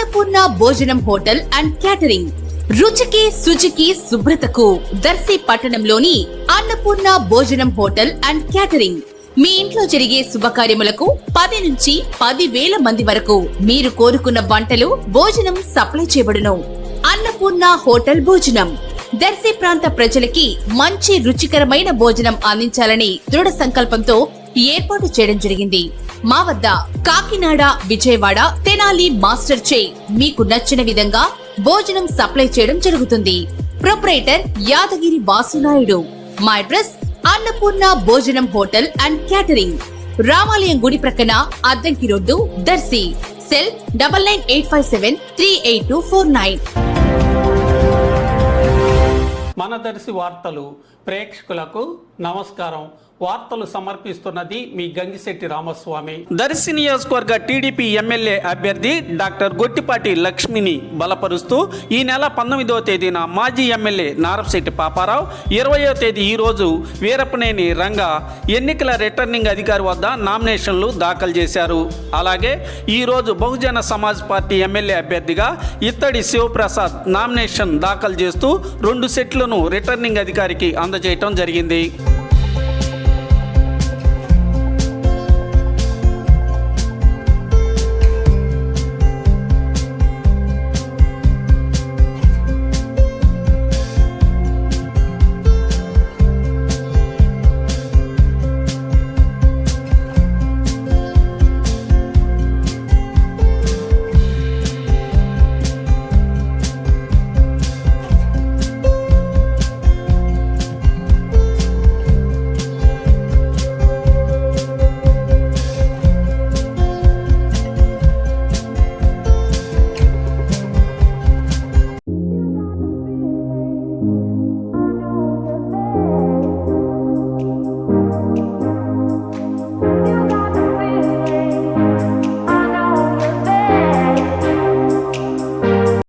అన్నపూర్ణ భోజనం hotel and catering. రుచికి శుచికి శుభ్రతకు దర్శి పట్టణంలోని అన్నపూర్ణ భోజనం హోటల్ అండ్ క్యాటరింగ్. మీ ఇంట్లో జరిగే శుభకార్యములకు పది నుంచి పది వేల మంది వరకు మీరు కోరుకున్న వంటలు భోజనం సప్లై చేయబడును. అన్నపూర్ణ హోటల్ భోజనం. దర్శి ప్రాంత ప్రజలకి మంచి రుచికరమైన భోజనం అందించాలని దృఢ సంకల్పంతో ఏర్పాటు చేయడం జరిగింది. మా వద్ద కాకినాడ విజయవాడ తెనాలి మాస్టర్ చే మీకు నచ్చిన విధంగా భోజనం సప్లై చేయడం జరుగుతుంది. ప్రొపరేటర్ యాదగిరి వాసునాయుడు. మా అడ్రస్ అన్నపూర్ణ భోజనం హోటల్ అండ్ క్యాటరింగ్. రామాలయం గుడి ప్రక్కన Addanki road Darshi. Cell double nine eight five seven three eight two four nine. మన దర్శి వార్తలు ప్రేక్షకులకు నమస్కారం. వార్తలు సమర్పిస్తున్నది మీ గంగిశెట్టి రామస్వామి. దర్శి నియోజకవర్గ టీడీపీ ఎమ్మెల్యే అభ్యర్థి డాక్టర్ గొట్టిపాటి లక్ష్మిని బలపరుస్తూ ఈ నెల పంతొమ్మిదవ తేదీన మాజీ ఎమ్మెల్యే నారపశెట్టి పాపారావు ఇరవయో తేదీ ఈరోజు వీరపనేని రంగ ఎన్నికల రిటర్నింగ్ అధికారి వద్ద నామినేషన్లు దాఖలు చేశారు. అలాగే ఈరోజు బహుజన సమాజ్ పార్టీ ఎమ్మెల్యే అభ్యర్థిగా ఇత్తడి శివప్రసాద్ నామినేషన్ దాఖలు చేస్తూ రెండు సెట్లను రిటర్నింగ్ అధికారికి అందజేయటం జరిగింది. Thank you.